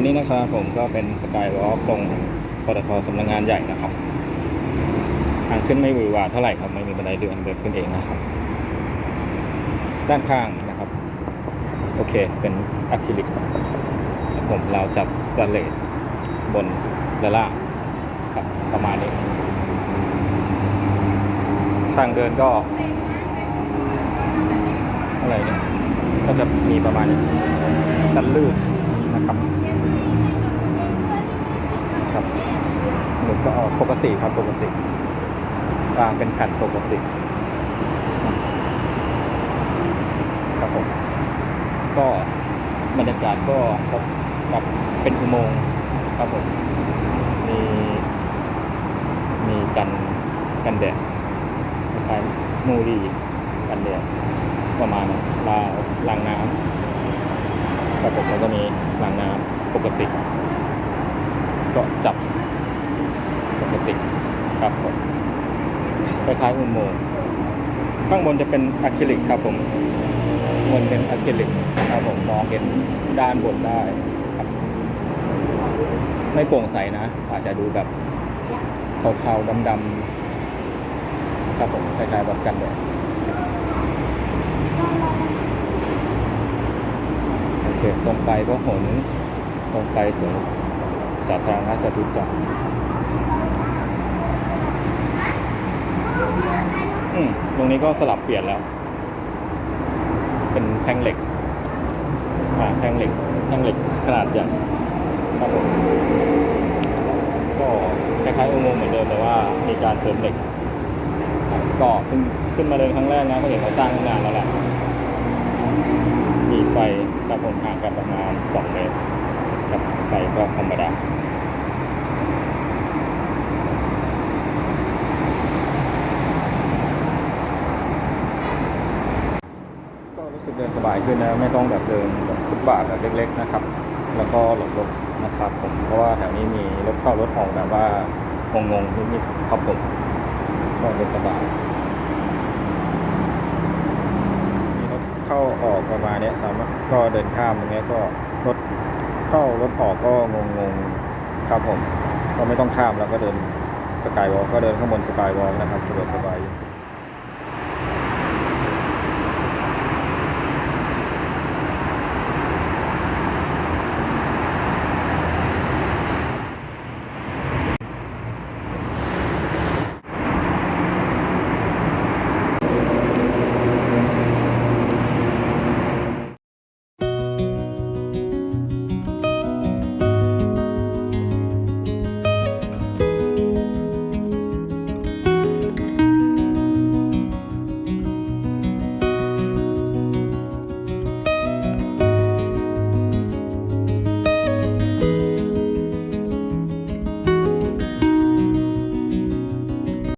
ำนี้นะครับผมก็เป็นสกายวอล์กตรงปตทสำนักงานใหญ่นะครับ ทางขึ้นไม่หวือหวาเท่าไหร่ครับ ไม่มีบันไดเดินเดินขึ้นเองนะครับ ด้านข้างนะครับ โอเคเป็นอะคริลิกผมเราจับสเลดบนและล่างครับประมาณนี้ ทางเดินก็อะไรเนี่ยก็จะมีประมาณนี้กันลื่นนะครับหนุน ก็ปกติครับปกติวางเป็นแผ่นปกติครับผมก็บรรยากาศก็แบบเป็นอุโมงค์ครับผมมีมีกันกันแดดคล้ายมูรีกันแดดประมาณนั้นรางรางน้ำครับผมแล้วก็มีรางน้ำปกติ ก็จับ ติครับผมคล้ายๆอุโมงค์ข้างบนจะเป็นอะคริลิกครับผมมันเป็นอะคริลิกครับผมมองเห็นด้านบนได้ครับ ไม่โปร่งใสนะ อาจจะดูแบบเทาๆดำๆครับผมคล้ายๆแบบกันแดดโอเคตรงไปก็หนตรงไปสวนสาธารณะจตุจักร อืมตรงนี้ก็สลับเปลี่ยนแล้ว เป็นแท่งเหล็ก อ่าแท่งเหล็กแท่งเหล็กขนาดใหญ่ครับผมก็คล้ายๆอุโมงค์เหมือนเดิมแต่ว่ามีการเสริมเหล็กก็เพิ่งขึ้นมาเดินครั้งแรกนะก็เห็นเขาสร้างตั้งนานแล้วแหละมีไฟครับผมห่างกันประมาณ 2 เมตรกับไฟก็ธรรมดา ก็รู้ สบายขึ้นนะไม่ต้องแบบเดินแบบฟุตบาทแบบเล็ก ๆนะครับ แล้วก็หลบรถนะครับผมเพราะว่าแถวนี้มีรถเข้ารถออกแบบว่างงๆนิดๆครับผมก็เดินสบายมีรถเข้าออกประมาณเนี้ยสามารถก็เดินข้ามตรงเนี้ยก็รถเข้ารถออกก็งงๆครับผม ก็ไม่ต้องข้ามแล้วก็เดินสกายวอล์กก็เดินข้างบนสกายวอล์กนะครับสะดวกสบายอยู่